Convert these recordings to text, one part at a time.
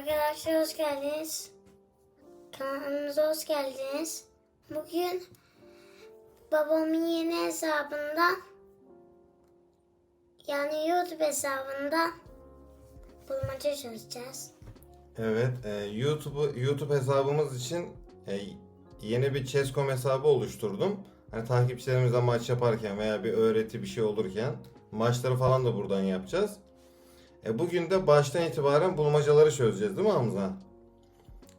Arkadaşlar hoş geldiniz. Kanalımıza hoş geldiniz. Bugün babamın yeni hesabında yani YouTube hesabında bulmaca çözeceğiz. Evet, e, YouTube YouTube hesabımız için e, yeni bir Chess.com hesabı oluşturdum. Hani takipçilerimizle maç yaparken veya bir öğreti bir şey olurken maçları falan da buradan yapacağız. E, bugün de baştan itibaren bulmacaları çözeceğiz değil mi Hamza?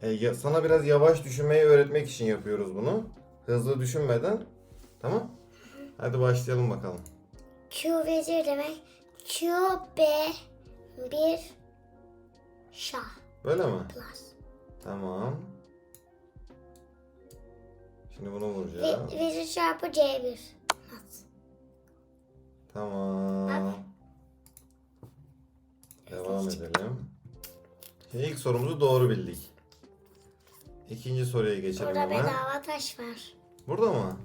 E, ya- sana biraz yavaş düşünmeyi öğretmek için yapıyoruz bunu. Hızlı düşünmeden. Tamam? Hadi başlayalım bakalım. Q vezir demek. Q B bir şah Böyle mi? plus. Tamam. Şimdi bunu vuracağız. Ve, vezir çarpı C1. Mat. Tamam. Edelim. Şimdi ilk sorumuzu doğru bildik. İkinci soruya geçelim Burada hemen. bedava taş var. Burada mı?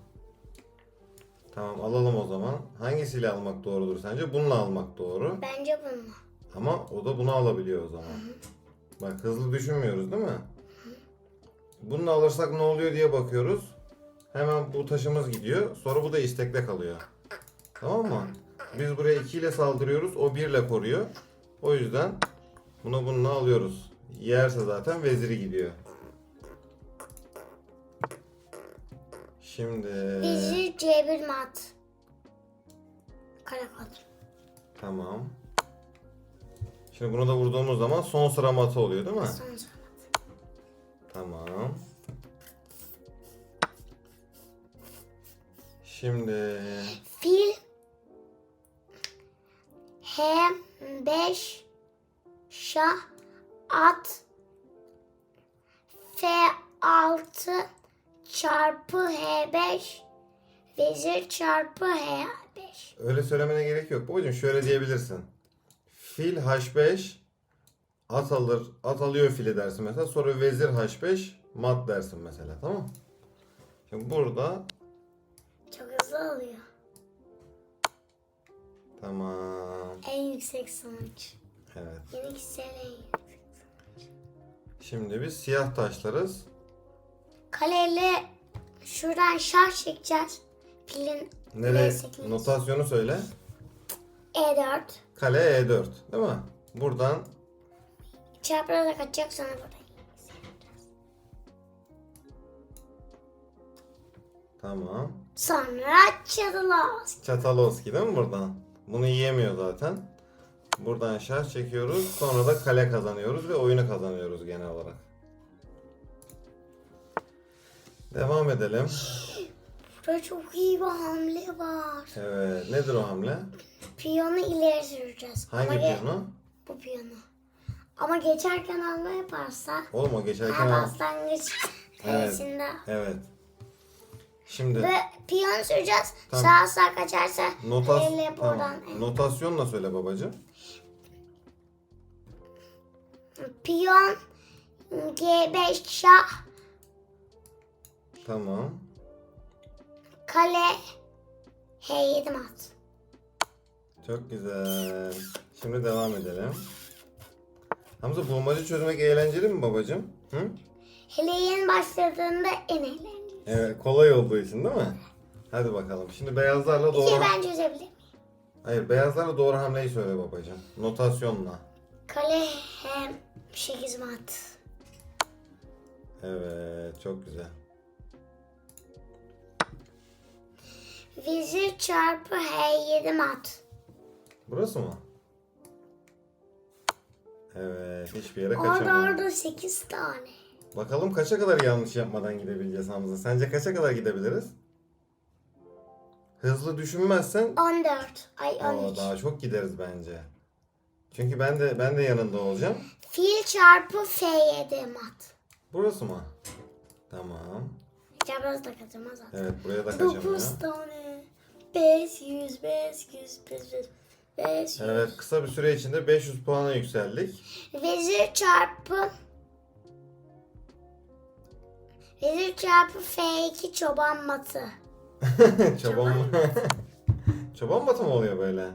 Tamam alalım o zaman. Hangisiyle almak doğrudur sence? Bununla almak doğru. Bence bununla. Ama o da bunu alabiliyor o zaman. Bak hızlı düşünmüyoruz değil mi? Bununla alırsak ne oluyor diye bakıyoruz. Hemen bu taşımız gidiyor. Sonra bu da istekle kalıyor. Tamam mı? Biz buraya 2 ile saldırıyoruz. O 1 ile koruyor. O yüzden bunu bununla alıyoruz. Yerse zaten veziri gidiyor. Şimdi Vezir C1 mat. Karakol. tamam. Şimdi bunu da vurduğumuz zaman son sıra matı oluyor değil mi? Son sıra. Tamam. Şimdi Fil H5 şah at F6 çarpı H5 vezir çarpı H5 öyle söylemene gerek yok. Babacığım şöyle diyebilirsin. Fil H5 at alır, at alıyor fili dersin mesela. Sonra vezir H5 mat dersin mesela tamam? Şimdi burada çok hızlı oluyor. Tamam. En yüksek sonuç. Evet. Yeni kişisel en yüksek. Şimdi biz siyah taşlarız. Kaleyle şuradan şah çekeceğiz. Filin Nereye? V8. Notasyonu söyle. E4 Kale E4 değil mi? Buradan çapraza kaçacak sonra burada. tamam. Sonra çatılos. Çatalowski değil mi buradan? Bunu yiyemiyor zaten. Buradan şah çekiyoruz. Sonra da kale kazanıyoruz ve oyunu kazanıyoruz genel olarak. Devam edelim. Burada çok iyi bir hamle var. Evet. Nedir o hamle? Piyonu ileri süreceğiz. Hangi Ama ge- piyonu? Bu piyonu. Ama geçerken alma yaparsa Oğlum o geçerken her al. başlangıç teresinde. Evet. Şimdi Ve piyon süreceğiz. Tamam. Sağa sağa kaçarsa notas elle buradan. tamam. notasyonla söyle babacığım. Piyon G5 şah Tamam. kale H7 mat. Çok güzel. Şimdi devam edelim. Hamza bulmaca çözmek eğlenceli mi babacığım? Hı? Hele yeni başladığında en eğlenceli. Evet, kolay olduğu için değil mi? Hadi bakalım. Şimdi beyazlarla doğru... İki ben çözebilir miyim? Hayır, beyazlarla doğru hamleyi söyle babacığım. Notasyonla. Kale hem 8 mat. Evet, çok güzel. Vezir çarpı H7 mat. Burası mı? Evet, hiçbir yere Orada kaçamıyor. orada 8 tane. Bakalım kaça kadar yanlış yapmadan gidebileceğiz Hamza? Sence kaça kadar gidebiliriz? Hızlı düşünmezsen 14. Ay Aa, 13. daha çok gideriz bence. Çünkü ben de ben de yanında olacağım. Fil çarpı F7 mat. Burası mı? Tamam. Çapraz da kaçamaz zaten. Evet, buraya da kaçamıyor. 9 tane. 500, 500, 500, 500. Evet, kısa bir süre içinde 500 puana yükseldik. Vezir çarpı Vezir çarpı F2 çoban matı. Çoban Çoban batı mı oluyor böyle?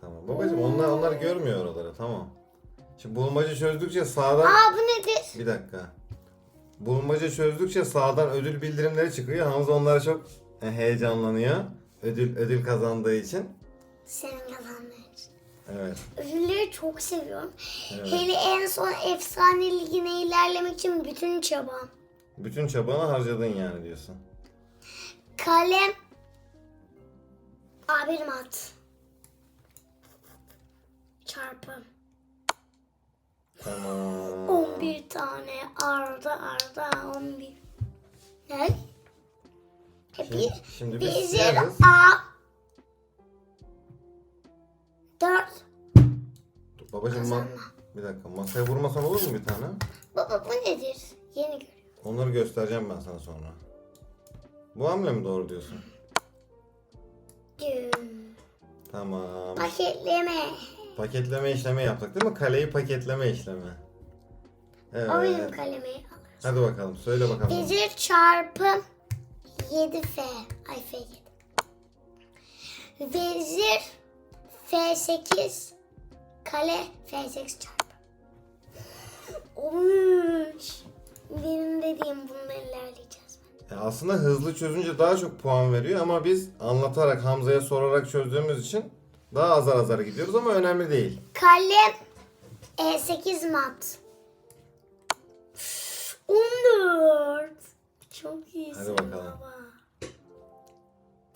Tamam babacığım onlar onlar görmüyor oraları tamam. Şimdi bulmaca çözdükçe sağdan... Aa bu nedir? Bir dakika. Bulmaca çözdükçe sağdan ödül bildirimleri çıkıyor. Hamza onlara çok e, heyecanlanıyor. Ödül ödül kazandığı için. Senin kazandığın. Evet. Ödülleri çok seviyorum. Evet. Hele en son efsane ligine ilerlemek için bütün çabam. Bütün çabanı harcadın yani diyorsun. Kalem. Aa benim at. Çarpı. Tamam. 11 tane arda arda 11. Ne? Şimdi, bir, şimdi biz bir. A. 4. Dur, Babacım ma- bir dakika masaya vurmasan olur mu bir tane? Baba bu nedir? Yeni görüyorum. Onları göstereceğim ben sana sonra. Bu hamle mi doğru diyorsun? Güm. Tamam. Paketleme. Paketleme işlemi yaptık değil mi? Kaleyi paketleme işlemi. Evet. O benim alır. Hadi bakalım söyle bakalım. Vezir çarpı 7F. Ay F7. Vezir F8 kale F8 çarpı. Olmuş. Benim dediğim bununla ilerleyeceğiz. Ya aslında hızlı çözünce daha çok puan veriyor ama biz anlatarak Hamza'ya sorarak çözdüğümüz için daha azar azar gidiyoruz ama önemli değil. Kale E8 mat. 14. Çok iyisin Hadi bakalım. baba.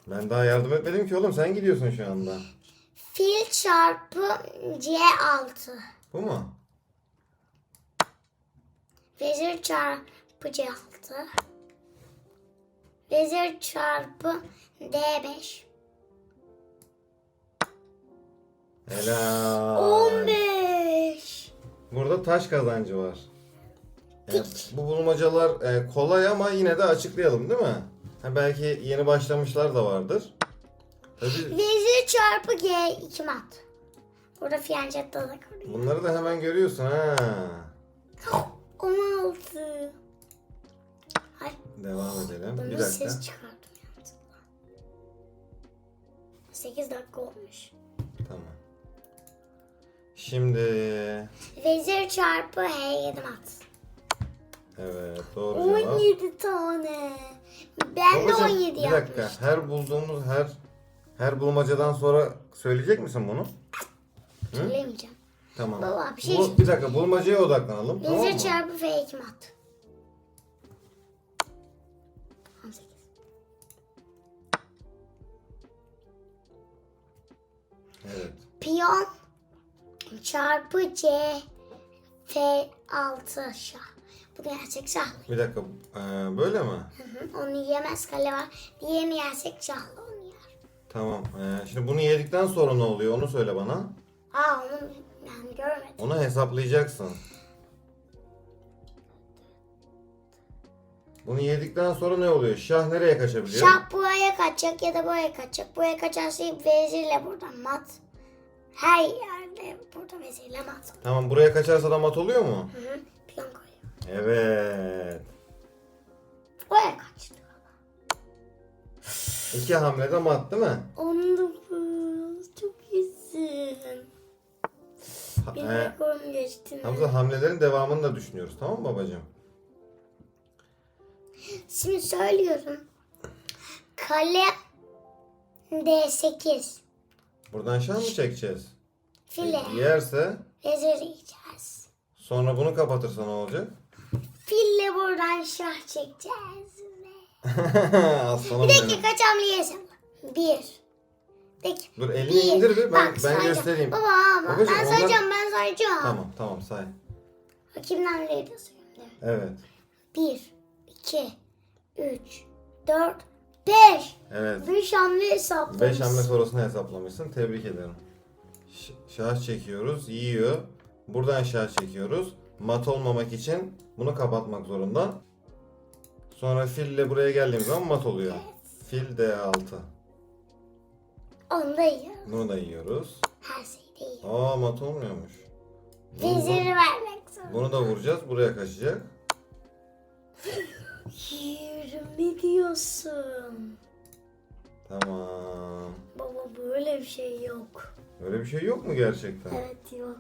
Ben daha yardım etmedim ki oğlum sen gidiyorsun şu anda. Fil çarpı C6. Bu mu? Vezir çarpı C6. Vezir çarpı D5. Helal. 15. Burada taş kazancı var. Yani bu bulmacalar e, kolay ama yine de açıklayalım değil mi? Ha, belki yeni başlamışlar da vardır. Tabii Vezir çarpı G2 mat. Burada fiyancetta da koruyor. bunları da hemen görüyorsun ha. 16. Ay Devam edelim. bunu Bir dakika. ses çıkardım yanlışlıkla. 8 dakika olmuş. Tamam. Şimdi Vezir çarpı H7 mat. evet doğru cevap. 17 tane. Ben de Babacım, 17 bir dakika. yapmıştım. Her bulduğumuz her her bulmacadan sonra söyleyecek misin bunu? Söylemeyeceğim. Tamam. Baba, bir şey- Bu- bir dakika bulmacaya odaklanalım. tamam Vezir mı? çarpı F2 mat. 18. Evet. Piyon çarpı C F6 şah. Bu gerçek şah. Bir dakika. Ee, böyle mi? Hı hı, Onu yiyemez kale var. Diğerini yersek yer. Tamam. Ee, şimdi bunu yedikten sonra ne oluyor? Onu söyle bana. Aa onu ben görmedim. Onu hesaplayacaksın. Bunu yedikten sonra ne oluyor? Şah nereye kaçabiliyor? Şah buraya kaçacak ya da buraya kaçacak. Buraya kaçarsa vezirle buradan mat. Her yerde burada vezirle mat. Tamam buraya kaçarsa da mat oluyor mu? Hı hı. Piyon koyuyor. Evet. Buraya kaçtı. İki hamlede mat değil mi? 19. Çok iyisin. Ha- Benim e, rekorum geçtin. Hamza hamlelerin devamını da düşünüyoruz tamam mı babacığım? Şimdi söylüyorum. Kale D8. Buradan şah mı çekeceğiz? File. Yerse Vezir yiyeceğiz. sonra bunu kapatırsa ne olacak? Fille buradan şah çekeceğiz. Aslanım Bir benim. dakika kaç hamle hesapla. Bir. Peki. Dur elini indir bir ben, ben sayacağım. göstereyim. Baba ama Babacığım, ben onlar- sayacağım ben sayacağım. Tamam tamam say. Kimden hamleyi de sayıyorum? Evet. Bir, iki, üç, dört, beş. Evet. Beş hamle hesaplamışsın. 5 hamle sonrasını hesaplamışsın. Tebrik ederim. Ş- şah çekiyoruz. Yiyor. Buradan şah çekiyoruz. Mat olmamak için bunu kapatmak zorunda. Sonra fille buraya geldiğimiz zaman mat oluyor. Fil D6. Onu da yiyoruz. Bunu da yiyoruz. Her şeyi de yiyoruz. Aa mat olmuyormuş. Bunu, Veziri vermek zorunda. bunu da vuracağız. Buraya kaçacak. Ne diyorsun? Tamam. Baba böyle bir şey yok. Öyle bir şey yok mu gerçekten? Evet yok.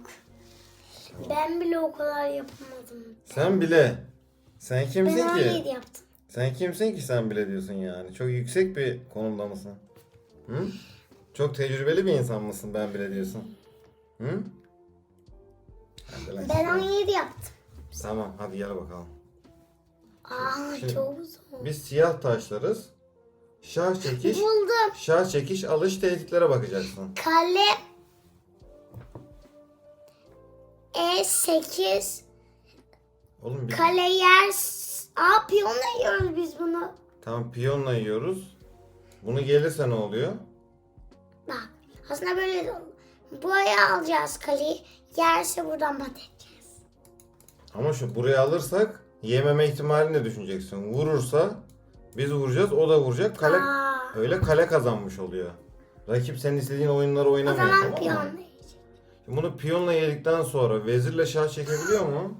Ben bile o kadar yapamadım. Sen bile. Sen Ben kimsin 17 ki? yaptım. Sen kimsin ki sen bile diyorsun yani? Çok yüksek bir konumda mısın? Hı? Çok tecrübeli bir insan mısın ben bile diyorsun? Hı? Hadi lan Ben şimdi. 17 yaptım. Tamam hadi gel bakalım. Aa Şimdi- çok zor. Biz siyah taşlarız. Şah çekiş, Buldum. şah çekiş alış tehditlere bakacaksın. Kale E8 Oğlum biz kale yer Aa piyonla yiyoruz biz bunu. tamam piyonla yiyoruz. Bunu gelirse ne oluyor? Bak aslında böyle de olur. Buraya alacağız kaleyi. Yerse buradan mat edeceğiz. Ama şu buraya alırsak yememe ihtimalini de düşüneceksin. Vurursa biz vuracağız, o da vuracak. Kale Aa, öyle kale kazanmış oluyor. Rakip senin istediğin oyunları o oynamıyor. zaman tamam mı? piyonla yiyeceğiz. Bunu piyonla yedikten sonra vezirle şah çekebiliyor mu?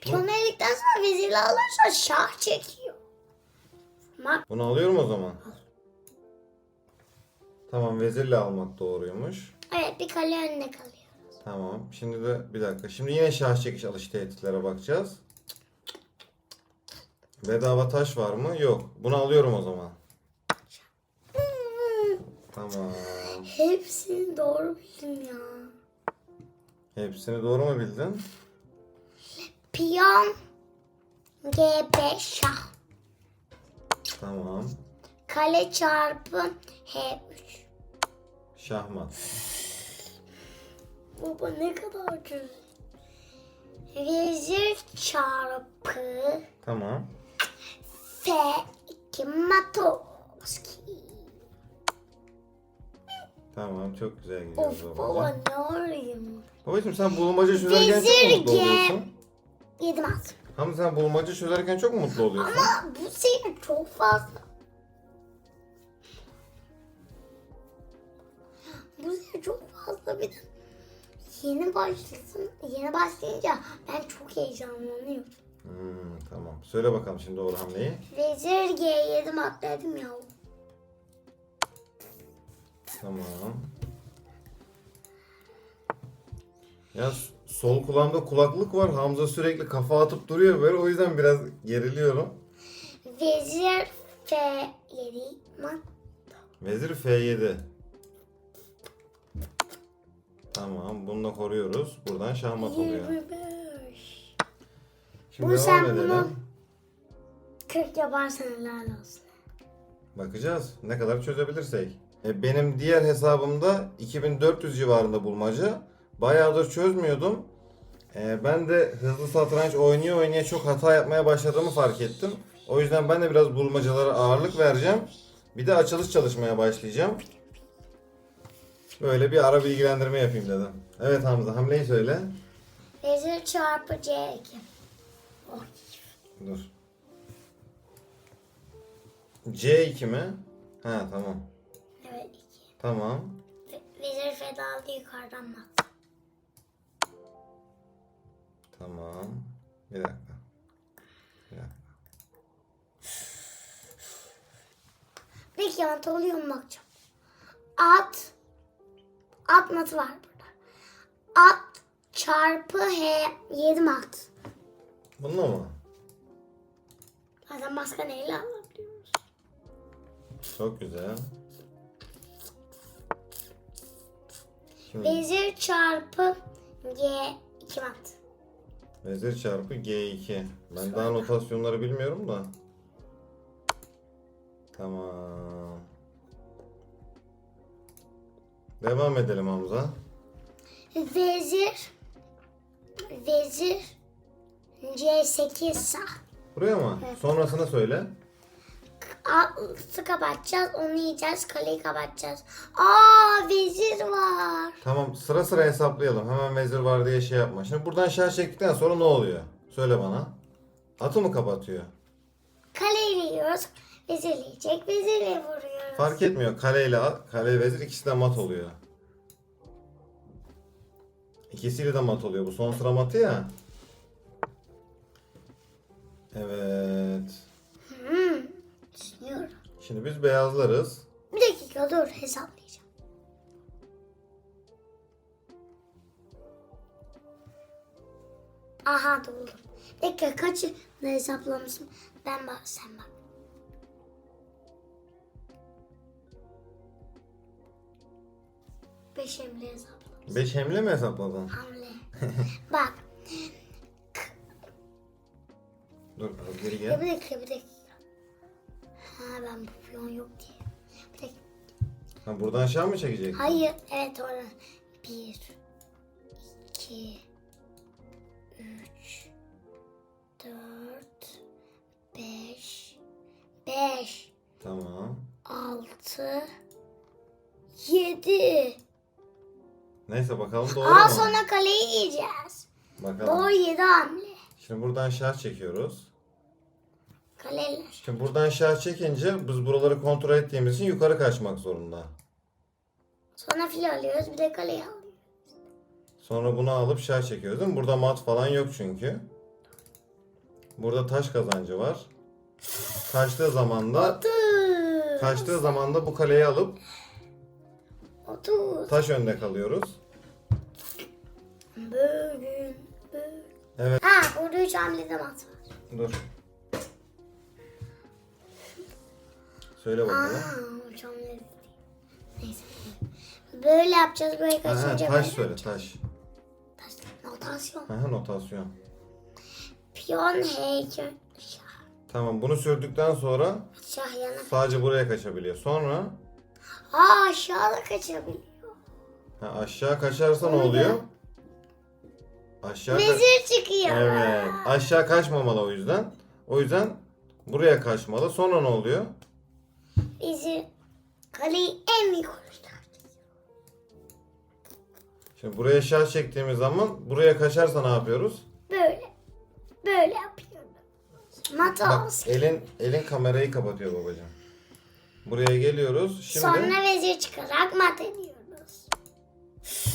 Piyonla vezirle alırsa şah çekiyor. Bak Bunu alıyorum o zaman. Tamam vezirle almak doğruymuş. evet bir kale önüne kalıyor. Tamam. Şimdi de bir dakika. Şimdi yine şah çekiş alış tehditlere bakacağız. Bedava taş var mı? Yok. Bunu alıyorum o zaman. Tamam. Hepsini doğru bildim ya. Hepsini doğru mu bildin? Piyon G5 şah. Tamam. Kale çarpı H3. Şahmat. Baba ne kadar güzel. Vezir çarpı Tamam. F2 Matoski. Tamam. Çok güzel gidiyoruz Of baba babacığım. ne arayayım? Babacığım sen bulmaca çözerken çok Vezir mutlu G. oluyorsun. Yedim at. Hamza sen bulmaca çözerken çok mu mutlu oluyorsun? Ama bu sene çok fazla. Bu sene çok fazla bir yeni başlasın, yeni başlayınca ben çok heyecanlanıyorum. Hmm, tamam. Söyle bakalım şimdi doğru hamleyi. Vezir G7 atladım ya. Tamam. Ya s- sol kulağımda kulaklık var. Hamza sürekli kafa atıp duruyor böyle. O yüzden biraz geriliyorum. Vezir F7 mat. Vezir F7. Tamam. Bunu da koruyoruz. Buradan şahmat oluyor. 25. Şimdi Bu devam sen edelim. bunu- 40 yaparsan helal olsun. Bakacağız ne kadar çözebilirsek. E, benim diğer hesabımda 2400 civarında bulmaca. Bayağıdır çözmüyordum. E, ben de hızlı satranç oynuyor oynaya çok hata yapmaya başladığımı fark ettim. O yüzden ben de biraz bulmacalara ağırlık vereceğim. Bir de açılış çalışmaya başlayacağım. Böyle bir ara bilgilendirme yapayım dedim. Evet Hamza hamleyi söyle. Vezir çarpı C2. Oy. Dur. C2 mi? Ha tamam. Evet 2. Tamam. Vezir fedalı yukarıdan mat. Tamam. Bir dakika. Bir dakika. Peki mu bakacağım. At. At matı var burada. At çarpı H 7 mat. Bununla mı? Zaten başka neyle alabiliyoruz? Çok güzel. Şimdi Vezir çarpı G 2 mat. Vezir çarpı G2. Ben daha notasyonları bilmiyorum da. Tamam. Devam edelim Hamza. Vezir Vezir C8 sağ. Buraya mı? Sonrasını söyle. Altı kapatacağız, onu yiyeceğiz, kaleyi kapatacağız. Aa vezir var. Tamam sıra sıra hesaplayalım. Hemen vezir var diye şey yapma. Şimdi buradan şah çektikten sonra ne oluyor? Söyle bana. Atı mı kapatıyor? Kaleyi yiyoruz, vezirle yiyecek, vezirle vuruyoruz. Fark etmiyor. Kaleyle at, kale vezir ikisi de mat oluyor. İkisiyle de mat oluyor. Bu son sıra matı ya. Evet. Şimdi biz beyazlarız. Bir dakika dur hesaplayacağım. Aha buldum. Bekle kaçı ne hesaplamışım? Ben bak sen bak. Beş hamle hesapladım. Beş hemle mi hesapladın? Hamle. bak. Dur az geri Ya gel. bir dakika bir dakika. Ha ben bu piyon yok diye. Bir dakika. Ha, buradan aşağı mı çekecek? Hayır. Evet orada. Bir. iki, Üç. Dört. Beş. Beş. Tamam. Altı. Yedi. Neyse bakalım doğru Aa mu? sonra kaleyi yiyeceğiz. Bakalım. Doğru yedi hamle. Şimdi buradan şah çekiyoruz. Kaleler. Şimdi buradan şah çekince biz buraları kontrol ettiğimiz için yukarı kaçmak zorunda. Sonra fil alıyoruz bir de kaleyi alıyoruz. Sonra bunu alıp şah çekiyoruz değil mi? Burada mat falan yok çünkü. Burada taş kazancı var. Kaçtığı zaman da Otuz. kaçtığı zaman da bu kaleyi alıp Otuz. taş önde kalıyoruz. Bugün. Bugün. Evet. Ha burada üç hamlede mat var. Dur. Söyle bakalım. Aa değil. Neyse. Böyle yapacağız böyle Aha, kaçınca taş böyle. söyle taş. Taş. Notasyon. Aha, notasyon. Piyon heykel. Şah. Tamam bunu sürdükten sonra Şah yana. sadece buraya kaçabiliyor. Sonra Aa aşağıda kaçabiliyor. ha, aşağı kaçarsa ne oluyor? Aşağı ka- Vezir çıkıyor. Evet. Aşağı kaçmamalı o yüzden. O yüzden buraya kaçmalı. Sonra ne oluyor? Vezir kaleyi en yukarıda. Şimdi buraya şah çektiğimiz zaman buraya kaçarsa ne yapıyoruz? Böyle. Böyle yapıyorum. Mat Bak elin elin kamerayı kapatıyor babacığım. Buraya geliyoruz. Şimdi Sonra vezir çıkarak mat ediyoruz.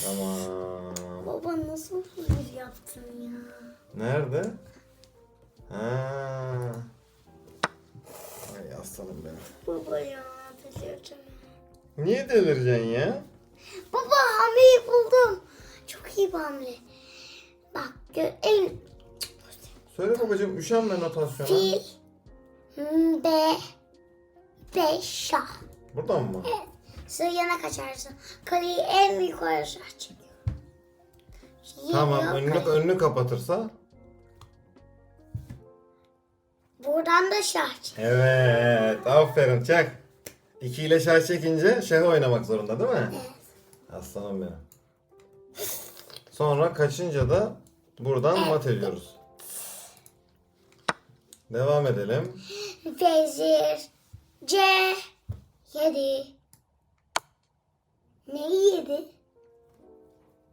tamam. Baba nasıl bir yaptın ya? Nerede? Ha. Aslanım benim. Baba ya delireceğim. Niye delireceksin ya? Baba hamleyi buldum. Çok iyi bir hamle. Bak gör, elin Söyle babacığım üşenme notasyona. fil be beş şah. Buradan mı? Sıra yana kaçarsın. Kaleyi en yukarı çekiyor. Tamam önünü, önünü kapatırsa. Buradan da şah çekiyor. Evet aferin çak. 2 ile şah çekince şahı oynamak zorunda değil mi? Evet. Aslanım benim. Sonra kaçınca da buradan mat ediyoruz. Devam edelim. Vezir C yedi. Neyi yedi?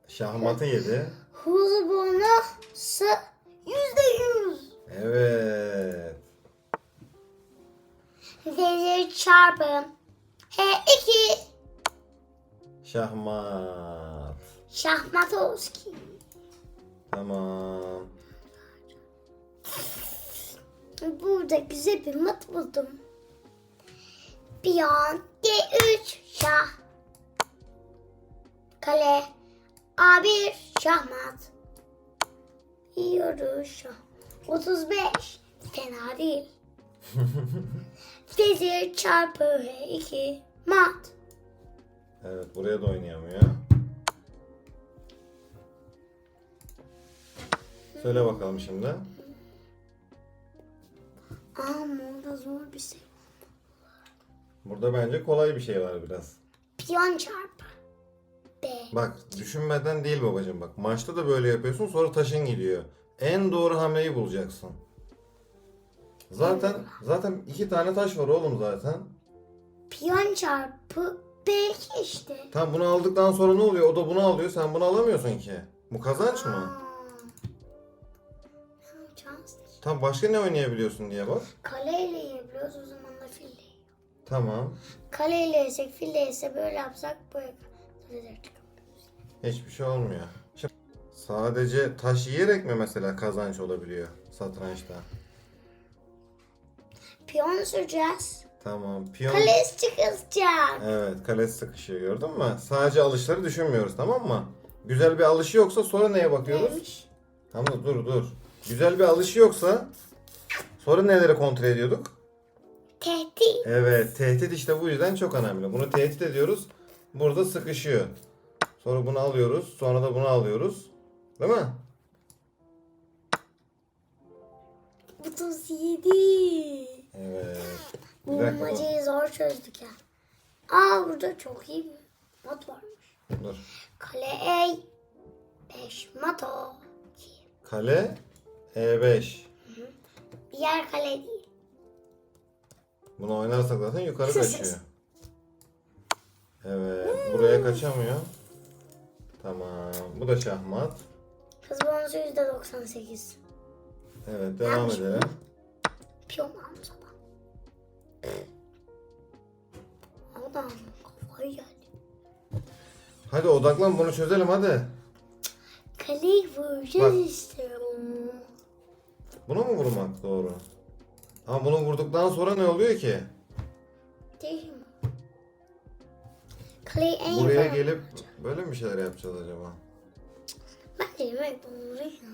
Şah matı yedi. Huzur bonusu yüzde çarpı H2 Şahmat. Şahmatovski. Tamam. Burada güzel bir mat buldum. Piyon D3 şah. Kale A1 şahmat. Yiyoruz şah. 35 fena değil. Vezir çarpı H2 mat. Evet buraya da oynayamıyor. Söyle bakalım şimdi. Aa burada zor bir şey. Burada bence kolay bir şey var biraz. Piyon çarpı B. Bak düşünmeden değil babacığım bak. Maçta da böyle yapıyorsun sonra taşın gidiyor. En doğru hamleyi bulacaksın. Zaten zaten iki tane taş var oğlum zaten. Piyon çarpı B2 işte. Tam bunu aldıktan sonra ne oluyor? O da bunu alıyor. Sen bunu alamıyorsun ki. Bu kazanç mı? Ne yapacağız? Tam başka ne oynayabiliyorsun diye bak. Kaleyle yiyebiliyoruz o zaman da fille. Tamam. Kaleyle yesek fille yese böyle yapsak böyle. Hiçbir şey olmuyor. Şimdi sadece taş yiyerek mi mesela kazanç olabiliyor satrançta? Piyon süreceğiz. Tamam. Piyon... Kalesi çıkacak. Evet kalesi sıkışıyor gördün mü? Sadece alışları düşünmüyoruz tamam mı? Güzel bir alışı yoksa sonra neye bakıyoruz? Neymiş? Hamza dur dur. Güzel bir alışı yoksa sonra neleri kontrol ediyorduk? Tehdit. Evet tehdit işte bu yüzden çok önemli. Bunu tehdit ediyoruz. Burada sıkışıyor. Sonra bunu alıyoruz. Sonra da bunu alıyoruz. Değil mi? 37. Evet. Bu bulmacayı zor çözdük ya. Aa burada çok iyi bir mat varmış. Dur. Kale E 5 mato. Kale E5. Diğer kale değil. Bunu oynarsak zaten yukarı kaçıyor. Evet. Buraya kaçamıyor. Tamam. Bu da şahmat. Hız bonusu %98. Evet devam edelim. Piyon almış adam. Kafayı geldi. Hadi odaklan bunu çözelim hadi. Kaleyi vuracağız Bak. istiyorum. Bunu mu vurmak doğru? Ama bunu vurduktan sonra ne oluyor ki? Değil mi? Kaleyi en Buraya yukarı- gelip böyle mi şeyler yapacağız acaba? Bence yemek ya.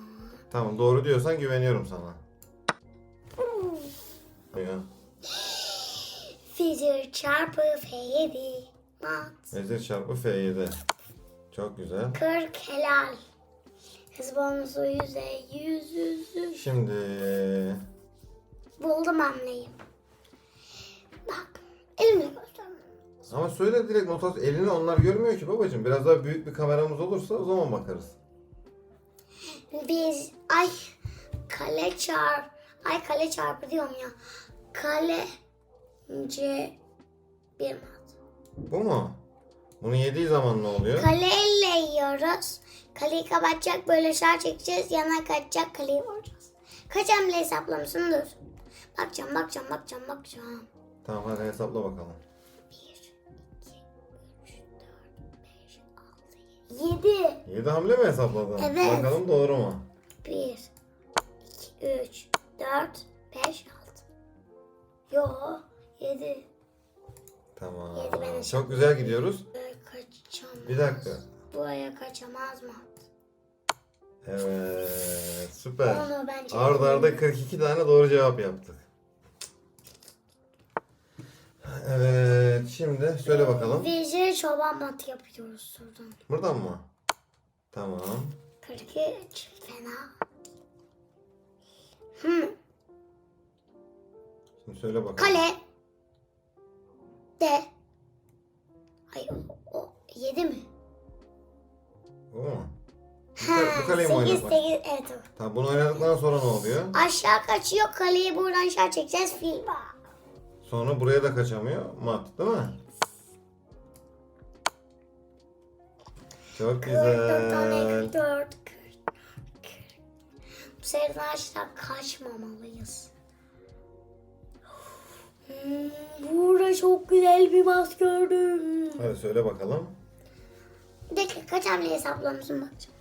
Tamam doğru diyorsan güveniyorum sana. Ya. Fizir çarpı F7. Mat. Vezir çarpı F7. Çok güzel. 40 helal. Hız bonusu yüzde yüz yüz yüz. Şimdi Buldum hamleyi. Bak. Elimle göstermem. ama söyle direkt notas elini onlar görmüyor ki babacığım. Biraz daha büyük bir kameramız olursa o zaman bakarız. Biz ay kale çarp ay kale çarpı diyorum ya. Kale C bir mat. Bu mu? Bunu yediği zaman ne oluyor? Kaleyle yiyoruz. Kaleyi kapatacak böyle şar çekeceğiz. Yana kaçacak kaleyi vuracağız. Kaç hamle hesaplamışsın dur. Bakacağım bakacağım bakacağım bakacağım. Tamam hadi hesapla bakalım. 1, 2, 3, 4, 5, 6, 7. 7 hamle mi hesapladın? Evet. Bakalım doğru mu? 1, 2, 3, 4, 5, 6. Yo 7. Tamam. Yedi ben. Çok güzel gidiyoruz. Kaçamaz. Bir dakika. Buraya kaçamaz mı? Evet. Süper. Onu ben çekeyim. Arda arda 42 tane doğru cevap yaptık. Evet. Şimdi söyle bakalım. Vezir çoban matı yapıyoruz şuradan. Buradan mı? Tamam. 43 fena. Hı. Şimdi söyle bakalım. Kale. 8 oynadık? 8 evet o. Tamam bunu oynadıktan sonra ne oluyor? Aşağı kaçıyor kaleyi buradan aşağı çekeceğiz fil var. Sonra buraya da kaçamıyor. Mat değil mi? Çok 44 tane güzel. 44 44. Bu sefer aşağı kaçmamalıyız. Hmm, burada çok güzel bir mas gördüm. Hadi söyle bakalım. Bir dakika kaç hamle hesaplamışım bakacağım.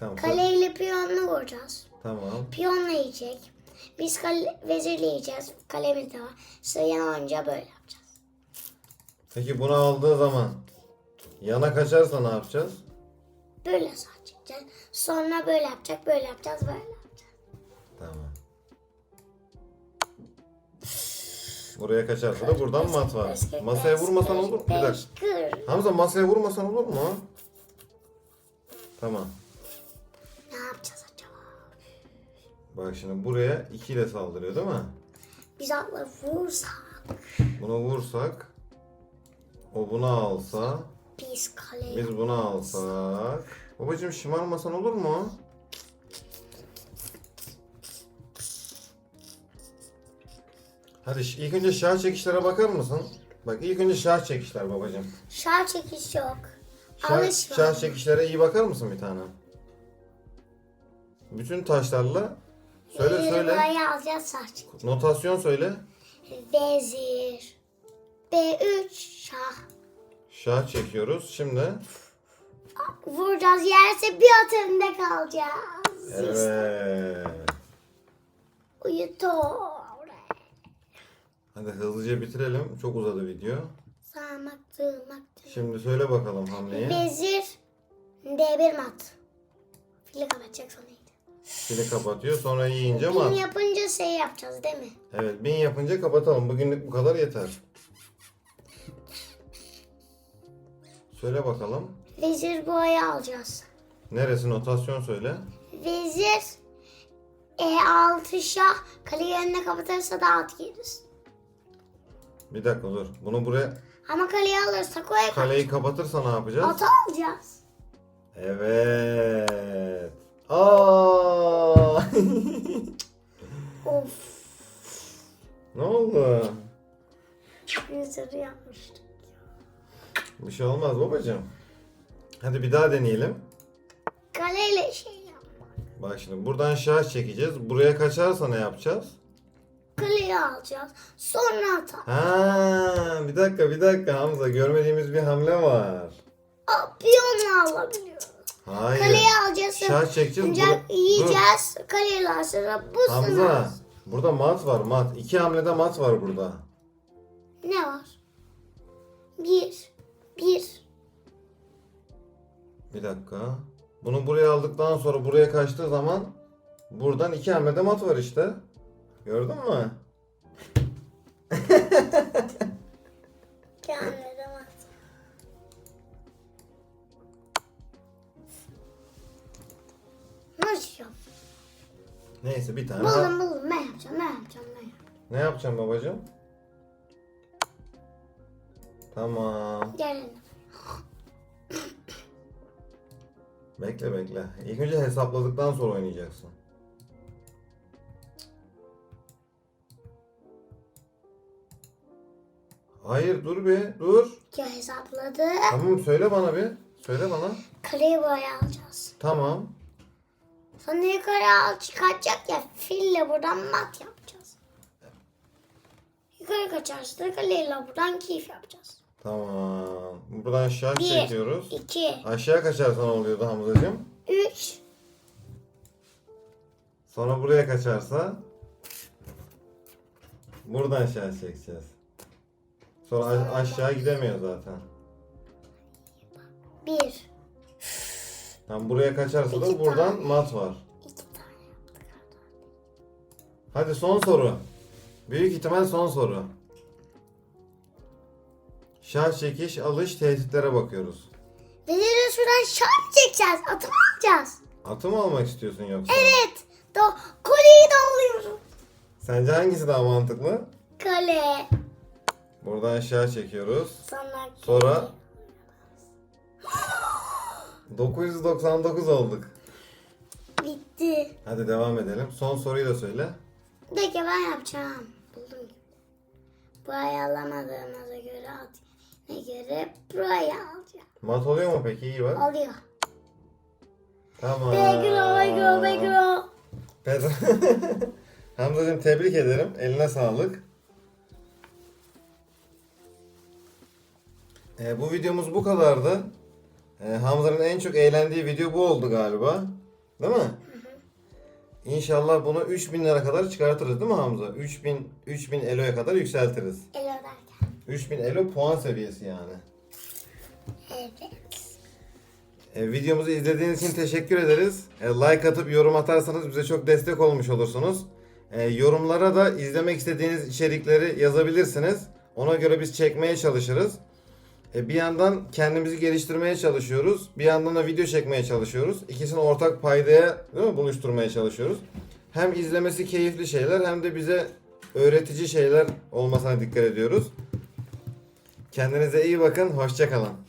Tamam. Kaleyle piyonla vuracağız. Tamam. Piyonla yiyecek. Biz kale, vezirle yiyeceğiz. Kalemiz de var. Sırayan oyunca böyle yapacağız. Peki bunu aldığı zaman yana kaçarsa ne yapacağız? Böyle sağ çekeceğiz. Sonra böyle yapacak, böyle yapacağız, böyle yapacağız. Tamam. Buraya kaçarsa da buradan mat var. Masaya vurmasan olur mu? Bir dakika. Hamza masaya vurmasan olur mu? Tamam. Bak şimdi buraya 2 ile saldırıyor değil mi? Biz atla vursak Bunu vursak o bunu alsa biz kaleye biz bunu alsak babacım şımarmasan olur mu? Hadi ilk önce şah çekişlere bakar mısın? Bak ilk önce şah çekişler babacım. şar çekiş yok. Şah, şah çekişlere iyi bakar mısın bir tane? Bütün taşlarla söyle söyle. buraya alacağız çekiş. Notasyon söyle. Vezir. B3 şah. Şah çekiyoruz. Şimdi Vuracağız yerse bir at önde kalacağız. evet. Uyutu. Hadi hızlıca bitirelim. Çok uzadı video. Sağmak, sığmak. Şimdi söyle bakalım hamleyi. Vezir D1 mat. Fili kapatacak sonra Fili kapatıyor sonra yiyince Bin yapınca şey yapacağız değil mi? Evet bin yapınca kapatalım. Bugünlük bu kadar yeter. Söyle bakalım. Vezir boğayı alacağız. Neresi notasyon söyle. Vezir E6 şah kaleyi önüne kapatırsa da at yeriz. Bir dakika dur. Bunu buraya Ama kaleyi alırsak oraya kaleyi kapatırsa ne yapacağız? atı alacağız. Evet. Aa! Of. ne oldu? Vezir yapmıştık. Bir şey olmaz babacığım. Hadi bir daha deneyelim. Kaleyle şey yapmak. Bak şimdi buradan şah çekeceğiz. Buraya kaçarsa ne yapacağız? Kaleyi alacağız. Sonra at. Ha, bir dakika bir dakika Hamza görmediğimiz bir hamle var. Aa, Piyonu alabiliyoruz. Hayır. Kaleyi alacağız. Şah çekeceğiz. Önce bura- yiyeceğiz. Kaleyi alırsa bu Dur. Hamza. sınır. Burada mat var mat. İki hamlede mat var burada. Ne var? Bir. Bir. Bir dakika. Bunu buraya aldıktan sonra buraya kaçtığı zaman buradan iki hamlede mat var işte. Gördün mü? Yap? Neyse bir tane. Buldum buldum. Ne yapacağım? Ne yapacağım? Ne yapacağım? Ne yapacağım babacığım? Tamam. Gelin. Bekle bekle. İlk önce hesapladıktan sonra oynayacaksın. Hayır dur bir dur. Ya hesapladı. Tamam söyle bana bir. Söyle bana. Kaleyi buraya alacağız. Tamam. Sonra yukarı al çıkartacak ya. Fille buradan mat yapacağız. Yukarı kaçarsa kaleyle buradan keyif yapacağız. Tamam. Buradan aşağı Bir. çekiyoruz. İki. Aşağı kaçarsa ne oluyordu Hamzacığım? Üç. Sonra buraya kaçarsa buradan aşağı çekeceğiz. Sonra a- aşağı gidemiyor zaten. Bir. Tam buraya kaçarsa da buradan mat var. İki tane. Hadi son soru. Büyük ihtimal son soru. Şah çekiş alış tehditlere bakıyoruz. Veziri şuradan şart çekeceğiz. Atımı alacağız. Atı mı almak istiyorsun yoksa? Evet. Do koleyi de alıyorum. Sence hangisi daha mantıklı? Kale. Buradan aşağı çekiyoruz. Sonra Sonra 999 olduk. bitti. Hadi devam edelim. Son soruyu da söyle. Bir dakika ben yapacağım. Buldum. Burayı alamadığımıza göre at. Ne göre burayı alacağım. Mat oluyor mu peki? İyi bak. Alıyor. Tamam. Begro, begro, begro. Pedro. Hamzacığım tebrik ederim. Eline sağlık. Ee, bu videomuz bu kadardı. Ee, Hamza'nın en çok eğlendiği video bu oldu galiba. Değil mi? İnşallah bunu 3000 lira kadar çıkartırız değil mi Hamza? 3000 3000 eloya kadar yükseltiriz. El öderken. 3000 elo puan seviyesi yani. Evet. E, videomuzu izlediğiniz için teşekkür ederiz. E, like atıp yorum atarsanız bize çok destek olmuş olursunuz. E, yorumlara da izlemek istediğiniz içerikleri yazabilirsiniz. Ona göre biz çekmeye çalışırız. E, bir yandan kendimizi geliştirmeye çalışıyoruz. Bir yandan da video çekmeye çalışıyoruz. İkisini ortak paydaya değil mi, buluşturmaya çalışıyoruz. Hem izlemesi keyifli şeyler hem de bize öğretici şeyler olmasına dikkat ediyoruz. Kendinize iyi bakın. Hoşçakalın.